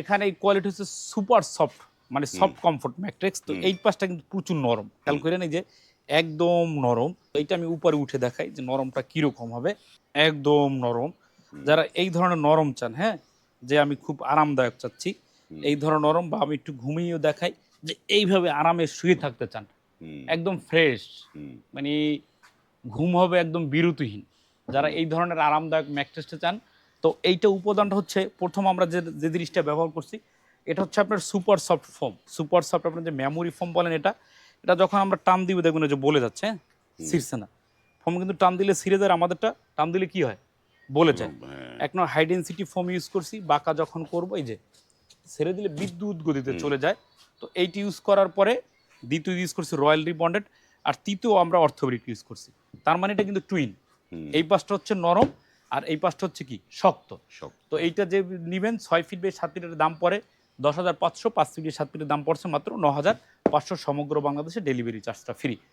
এখানে এই কোয়ালিটি হচ্ছে সুপার সফট মানে সফট কমফোর্ট ম্যাট্রিক্স তো এই পাশটা কিন্তু প্রচুর নরম। খেয়াল করে এই যে একদম নরম এইটা আমি উপরে উঠে দেখাই যে নরমটা কীরকম হবে। একদম নরম। যারা এই ধরনের নরম চান হ্যাঁ যে আমি খুব আরামদায়ক চাচ্ছি এই ধরনের নরম বা আমি একটু ঘুমিয়েও দেখাই যে এইভাবে আরামে শুয়ে থাকতে চান। একদম ফ্রেশ মানে ঘুম হবে একদম বিরতিহীন। যারা এই ধরনের আরামদায়ক ম্যাট্রেসটা চান তো এইটা উপাদানটা হচ্ছে প্রথম আমরা যে যে জিনিসটা ব্যবহার করছি এটা হচ্ছে আপনার super soft foam super soft আপনার যে মেমোরি ফোম বলেন এটা এটা যখন আমরা টান দিব দেখবেন যে বলে যাচ্ছে হ্যাঁ? ছিঁড়ছে না। ফোম কিন্তু টান দিলে ছিঁড়ে যায় আমাদেরটা টান দিলে কি হয়? বলে যায়। হ্যাঁ, এক নম্বর হাই ডেন্সিটি ফোম ইউজ করছি বাঁকা যখন করব এই যে ছেড়ে দিলে বিদ্যুৎ গতিতে চলে যায়। তো এইটি ইউজ করার পরে দ্বিতীয় ইউজ করছি রয়্যাল রিবন্ডেড আর তৃতীয় আমরা অর্থোবেরিক ইউজ করছি। তার মানে এটা কিন্তু টুইন এই পাশটা হচ্ছে নরম আর এই পাশটা হচ্ছে কি? শক্ত। শক্ত। তো এইটা যে নেবেন ছয় ফিট বেশ সাত ফিটের দাম পড়ে দশ হাজার পাঁচশো পাঁচ ফিটের সাত ফিটের দাম পড়ছে মাত্র ন হাজার পাঁচশো সমগ্র বাংলাদেশে ডেলিভারি চার্জটা ফ্রি